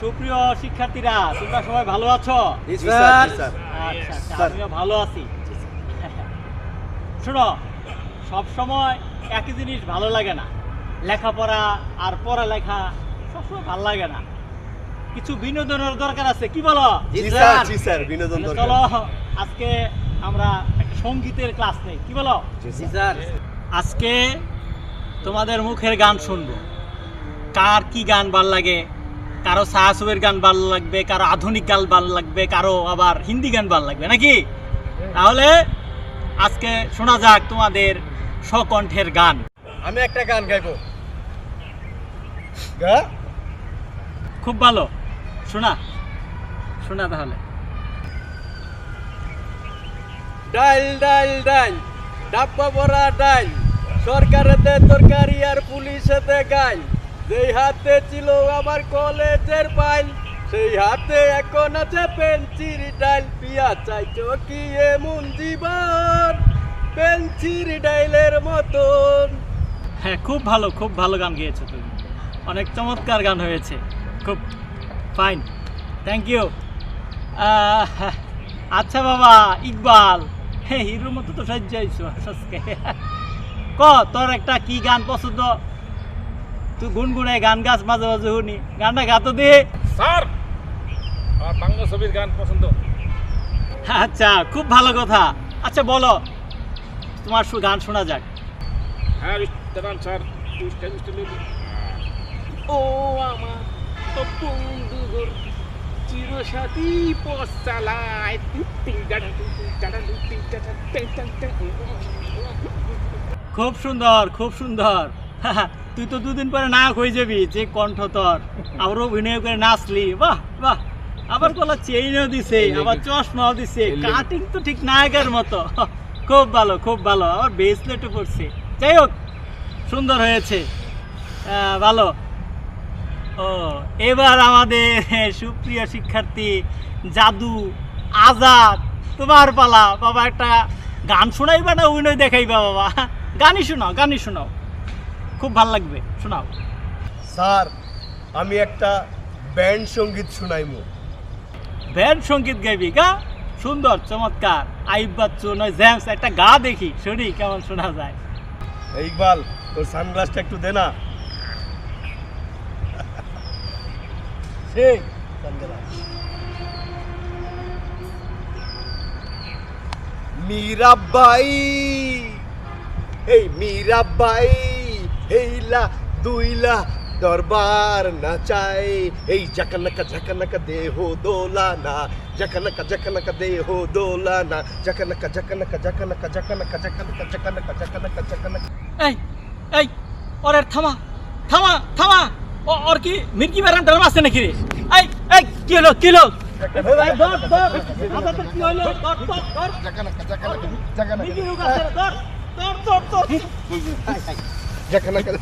সুপ্রিয় শিক্ষার্থীরা তোমরা সবাই ভালো আছো? স্যার, আচ্ছা আচ্ছা আমিও ভালো আছি। শোনো সব সময় একই জিনিস ভালো লাগে না। লেখাপড়া আর পড়ালেখা সবসময় ভালো লাগে না। কিছু বিনোদনের দরকার আছে কি বলো? জি জি স্যার বিনোদন চলো আজকে আমরা একটা সঙ্গীতের ক্লাস নেই কি বলো? জি স্যার। আজকে তোমাদের মুখের গান শুনব। কার কি গান ভালো লাগে? কারও সাহাসুবের গান ভালো লাগবে কারও আধুনিক গান ভালো লাগবে কারও আবার হিন্দি গান ভালো লাগবে নাকি? তাহলে আজকে শোনা যাক তোমাদের স্বকণ্ঠের গান। আমি একটা গান গাইবো। খুব ভালো। শোনা। শোনা তাহলে। ডাইল ডাইল ডাইল ডাব্বা ভরা ডাইল সরকারেতে তরকারি আর পুলিশেতে গাইল। যেই হাতে ছিল আমার কলেজের ফাইল, সেই হাতে এখন আছে পেন্সির ডাইল। পিয়া চাইছো কি এমন জীবন? পেন্সির ডাইলের মতন। হ্যাঁ খুব ভালো খুব ভালো গান গেয়েছো তুমি। অনেক চমৎকার গান হয়েছে। খুব ফাইন। থ্যাংক ইউ আচ্ছা বাবা, ইকবাল। হ্যাঁ হিরোর মতো তো সাজ্জাইছো আজকে ক, তোর একটা কি গান পছন্দ? তুই গুনগুনে গান গাছ মাঝে মাঝে শুনি গানটা গাতো দে স্যার আমার বাংলা ছবির গান পছন্দ আচ্ছা খুব ভালো কথা আচ্ছা বলো তোমার শু- গান শোনা যাক হ্যাঁ দাঁড়ান স্যার ও আমার বন্ধুর চিরসাথী পথ চালায় টিং ডাডা টিং ডাডা টিং ডাডা টিং টাং টাং খুব সুন্দর খুব সুন্দর তুই তো দুদিন পরে না হয়ে যাবি যে কণ্ঠ তোর। আবার অভিনয় করে নাচলি। বাহ বাহ। আবার গলা চেইনও দিছে আবার চশমাও দিছে। কাটিং তো ঠিক নায়কের মতো। খুব ভালো খুব ভালো। আবার বেসলেটও পড়ছে যাই হোক সুন্দর হয়েছে। ভালো। ও এবার আমাদের সুপ্রিয় শিক্ষার্থী জাদু আজাদ তোমার পালা। বাবা একটা গান শোনাইবা না অভিনয় দেখাইবা বাবা? গানই শোনাও গানই শোনাও। খুব ভালো লাগবে শোনাও। স্যার আমি একটা ব্যান্ড সংগীত শুনাইমু। ব্যান্ড সংগীত গাইবি গা? সুন্দর চমৎকার। আইব বাচ্চু নয় জ্যামস একটা গা দেখি শুনি কেমন শোনা যায়। ইকবাল তোর সানগ্লাসটা একটু দে না। সেই। sunglass। মীরাবাই এই মীরাবাই হেইলা দুইলা দরবার নাচাই এই জকনকা জকনকা দেহ দোলানা জকনকা জকনকা দেহ দোলানা জকনকা জকনকা জকনকা জকনকা জকনকা জকনকা জকনকা জকনকা এই এই ওরে থামা থামা থামা। ও ওর কি মির্কি বেরাম টারাম আছে নাকি রে? এই এই কি হলো কি হলো? জকনকা জকনকা জকনকা Ya canaca.